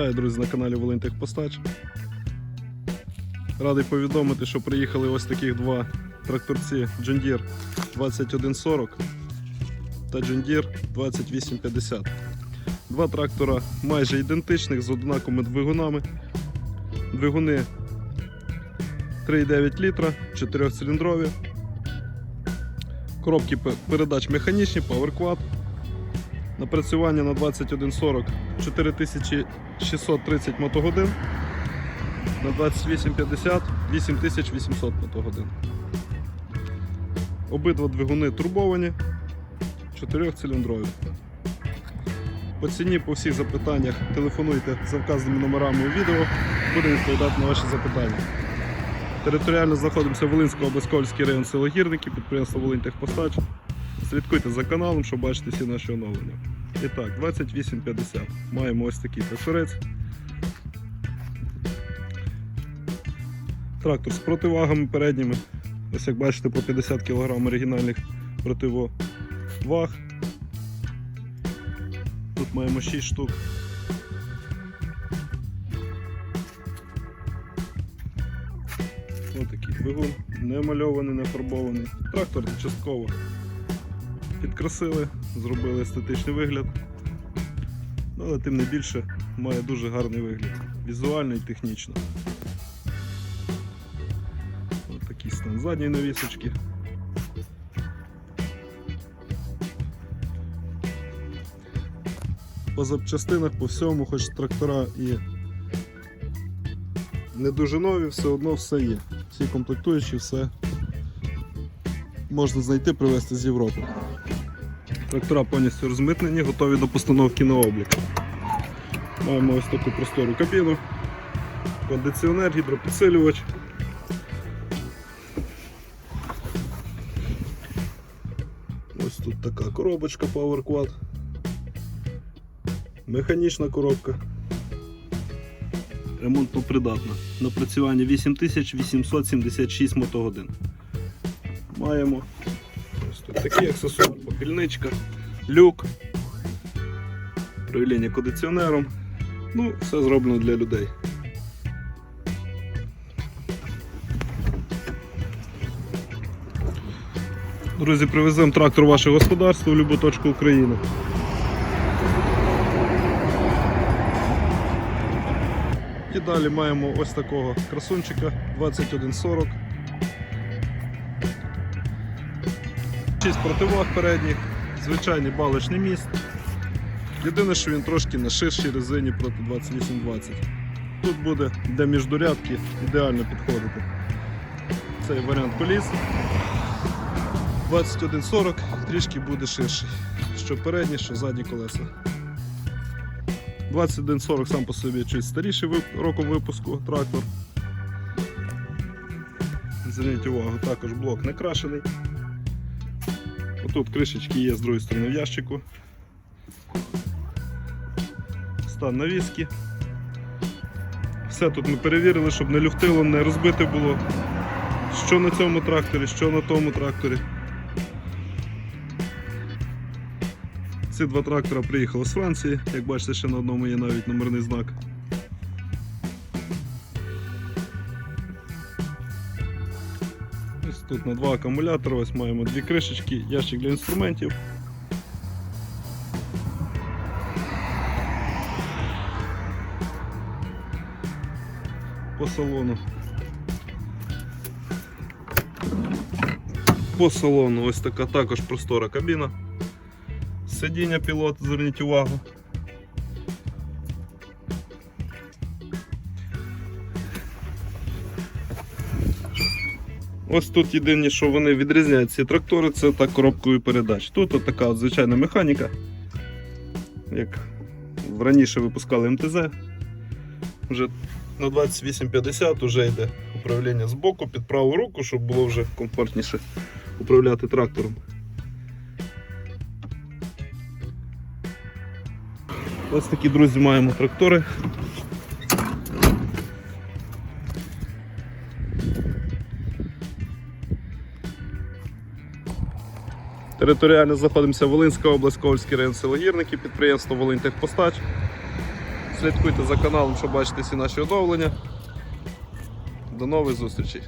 Вітаю, друзі, на каналі Волинтехпостач. Радий повідомити, що приїхали ось таких два тракторці John Deere 2140 та John Deere 2850. Два трактора майже ідентичних з однаковими двигунами. Двигуни 3,9 літра, 4-циліндрові. Коробки передач механічні, PowerQuad. Напрацювання на 2140 4630 мотогодин. На 2850 8800 мотогодин. Обидва двигуни турбовані, 4-циліндрові. По ціні по всіх запитаннях телефонуйте за вказаними номерами у відео, будемо відповідати на ваші запитання. Територіально знаходимося в Волинського Обескольський район село підприємство Волинтехпостач. Слідкуйте за каналом, щоб бачити всі наші оновлення. І так, 2850. Маємо ось такий тракторець. Трактор з противагами передніми. Ось як бачите, по 50 кг оригінальних противоваг. Тут маємо 6 штук. Ось такий двигун, не мальований, не фарбований. Трактор частково підкрасили, зробили естетичний вигляд. Ну, Але тим не більше має дуже гарний вигляд. Візуально і технічно. Ось такий стан задньої навісочки. По запчастинах, по всьому, хоч трактора і не дуже нові, все одно все є. Всі комплектуючі, все можна знайти, привезти з Європи. Трактора повністю розмитнені, готові до постановки на облік. Маємо ось таку простору кабіну, кондиціонер, гідропосилювач. Ось тут така коробочка PowerQuad. Механічна коробка. Ремонтно придатна. Напрацювання 8876 мотогодин. Маємо ось тут такий аксесуар, попільничка, люк, управління кондиціонером. Ну, все зроблено для людей. Друзі, привеземо трактор в ваше господарство в будь-яку точку України. І далі маємо ось такого красунчика 2140. 6 противаг передніх, звичайний балочний міст. Єдине, що він трошки на ширшій резині проти 2820. Тут буде для міждурядки ідеально підходити. Цей варіант коліс. 2140 трішки буде ширший. Що передні, що задні колеса. 2140 сам по собі чуть старіший роком випуску трактор. Зверніть увагу, також блок не крашений. Отут кришечки є з другої сторони в ящику. Стан навіски. Все тут ми перевірили, щоб не люфтило, не розбите було. Що на цьому тракторі, що на тому тракторі. Ці два трактора приїхали з Франції, як бачите, ще на одному є навіть номерний знак. тут на два акумулятори, ось маємо дві кришечки, ящик для інструментів. По салону. По салону ось така також простора кабіна. Сидіння пілот, зверніть увагу. Ось тут єдине, що вони відрізняють ці трактори, це так коробкою передач. Тут от така от звичайна механіка, як раніше випускали МТЗ. Вже на 2850 вже йде управління з боку під праву руку, щоб було вже комфортніше управляти трактором. Ось такі, друзі, маємо трактори. Територіально знаходимося Волинська область, Ковальський район село Гірники, підприємство Волинтехпостач. Слідкуйте за каналом, щоб бачити всі наші оновлення. До нових зустрічей!